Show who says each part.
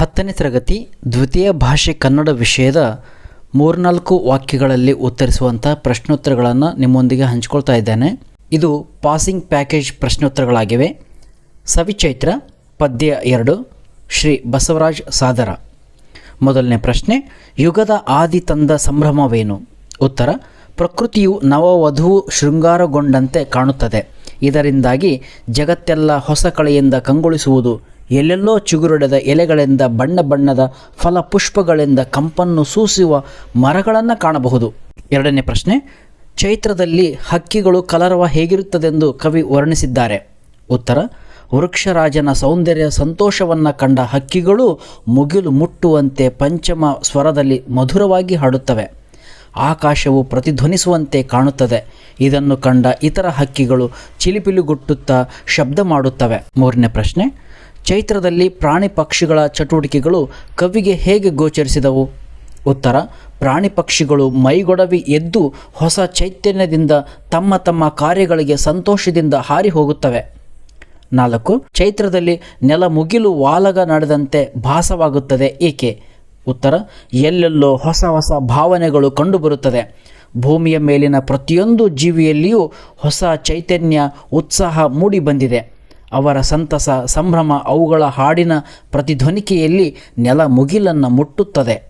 Speaker 1: ಹತ್ತನೇ ತರಗತಿ ದ್ವಿತೀಯ ಭಾಷೆ ಕನ್ನಡ ವಿಷಯದ ಮೂರ್ನಾಲ್ಕು ವಾಕ್ಯಗಳಲ್ಲಿ ಉತ್ತರಿಸುವಂಥ ಪ್ರಶ್ನೋತ್ತರಗಳನ್ನು ನಿಮ್ಮೊಂದಿಗೆ ಹಂಚ್ಕೊಳ್ತಾ ಇದ್ದೇನೆ. ಇದು ಪಾಸಿಂಗ್ ಪ್ಯಾಕೇಜ್ ಪ್ರಶ್ನೋತ್ತರಗಳಾಗಿವೆ. ಸವಿಚೈತ್ರ ಪದ್ಯ ಎರಡು, ಶ್ರೀ ಬಸವರಾಜ್ ಸಾದರ. ಮೊದಲನೇ ಪ್ರಶ್ನೆ, ಯುಗದ ಆದಿ ತಂದ ಸಂಭ್ರಮವೇನು? ಉತ್ತರ, ಪ್ರಕೃತಿಯು ನವವಧು ಶೃಂಗಾರಗೊಂಡಂತೆ ಕಾಣುತ್ತದೆ. ಇದರಿಂದಾಗಿ ಜಗತ್ತೆಲ್ಲ ಹೊಸ ಕಳೆಯಿಂದ ಕಂಗೊಳಿಸುವುದು ಎಲ್ಲೆಲ್ಲೋ ಚಿಗುರೊಡೆದ ಎಲೆಗಳಿಂದ, ಬಣ್ಣ ಬಣ್ಣದ ಫಲಪುಷ್ಪಗಳಿಂದ ಕಂಪನ್ನು ಸೂಸುವ ಮರಗಳನ್ನು ಕಾಣಬಹುದು. ಎರಡನೇ ಪ್ರಶ್ನೆ, ಚೈತ್ರದಲ್ಲಿ ಹಕ್ಕಿಗಳು ಕಲರವ ಹೇಗಿರುತ್ತದೆಂದು ಕವಿ ವರ್ಣಿಸಿದ್ದಾರೆ. ಉತ್ತರ, ವೃಕ್ಷರಾಜನ ಸೌಂದರ್ಯ ಸಂತೋಷವನ್ನು ಕಂಡ ಹಕ್ಕಿಗಳು ಮುಗಿಲು ಮುಟ್ಟುವಂತೆ ಪಂಚಮ ಸ್ವರದಲ್ಲಿ ಮಧುರವಾಗಿ ಹಾಡುತ್ತವೆ. ಆಕಾಶವು ಪ್ರತಿಧ್ವನಿಸುವಂತೆ ಕಾಣುತ್ತದೆ. ಇದನ್ನು ಕಂಡ ಇತರ ಹಕ್ಕಿಗಳು ಚಿಲಿಪಿಲಿಗುಟ್ಟುತ್ತಾ ಶಬ್ದ ಮಾಡುತ್ತವೆ. ಮೂರನೇ ಪ್ರಶ್ನೆ ಚೈತ್ರದಲ್ಲಿ ಪ್ರಾಣಿ ಪಕ್ಷಿಗಳ ಚಟುವಟಿಕೆಗಳು ಕವಿಗೆ ಹೇಗೆ ಗೋಚರಿಸಿದವು? ಉತ್ತರ, ಪ್ರಾಣಿ ಪಕ್ಷಿಗಳು ಮೈಗೊಡವಿ ಎದ್ದು ಹೊಸ ಚೈತನ್ಯದಿಂದ ತಮ್ಮ ತಮ್ಮ ಕಾರ್ಯಗಳಿಗೆ ಸಂತೋಷದಿಂದ ಹಾರಿ ಹೋಗುತ್ತವೆ. ನಾಲ್ಕು, ಚೈತ್ರದಲ್ಲಿ ನೆಲ ಮುಗಿಲು ವಾಲಗ ನಡೆದಂತೆ ಭಾಸವಾಗುತ್ತದೆ ಏಕೆ? ಉತ್ತರ, ಎಲ್ಲೆಲ್ಲೋ ಹೊಸ ಹೊಸ ಭಾವನೆಗಳು ಕಂಡುಬರುತ್ತದೆ. ಭೂಮಿಯ ಮೇಲಿನ ಪ್ರತಿಯೊಂದು ಜೀವಿಯಲ್ಲಿಯೂ ಹೊಸ ಚೈತನ್ಯ, ಉತ್ಸಾಹ ಮೂಡಿ ಬಂದಿದೆ ಅವರ ಸಂತಸ ಸಂಭ್ರಮ ಅವುಗಳ ಹಾಡಿನ ಪ್ರತಿಧ್ವನಿಕೆಯಲ್ಲಿ ನೆಲ ಮುಗಿಲನ್ನು ಮುಟ್ಟುತ್ತದೆ.